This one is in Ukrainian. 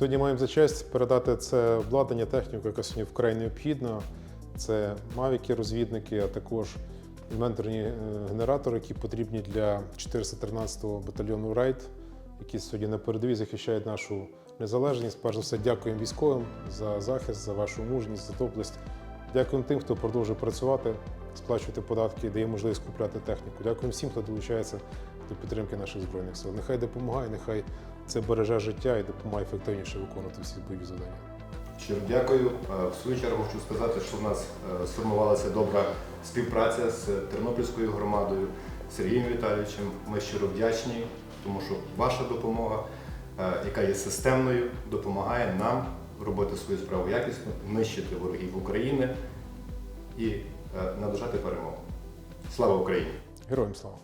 Сьогодні маємо за честь передати це обладнання, техніку, яка сьогодні вкрай необхідна. Це мавіки, розвідники, а також інвенторні е, генератори, які потрібні для 413-го батальйону Райд, які сьогодні на передовій захищають нашу незалежність. Перш за все, дякуємо військовим за захист, за вашу мужність, за доблесть. Дякуємо тим, хто продовжує працювати, сплачувати податки, дає можливість купляти техніку. Дякуємо всім, хто долучається до підтримки наших збройних сил. Нехай допомагає, нехай це береже життя і допомагає ефективніше виконувати всі бойові завдання. Щиро дякую. Е, В свою чергу хочу сказати, що в нас е, сформувалася добра співпраця з Тернопільською громадою Сергієм Віталійовичем. Ми щиро вдячні, тому що ваша допомога, е, яка є системною, допомагає нам робити свою справу якісно, нищити ворогів України і наближати перемогу. Слава Україні! Героям слава!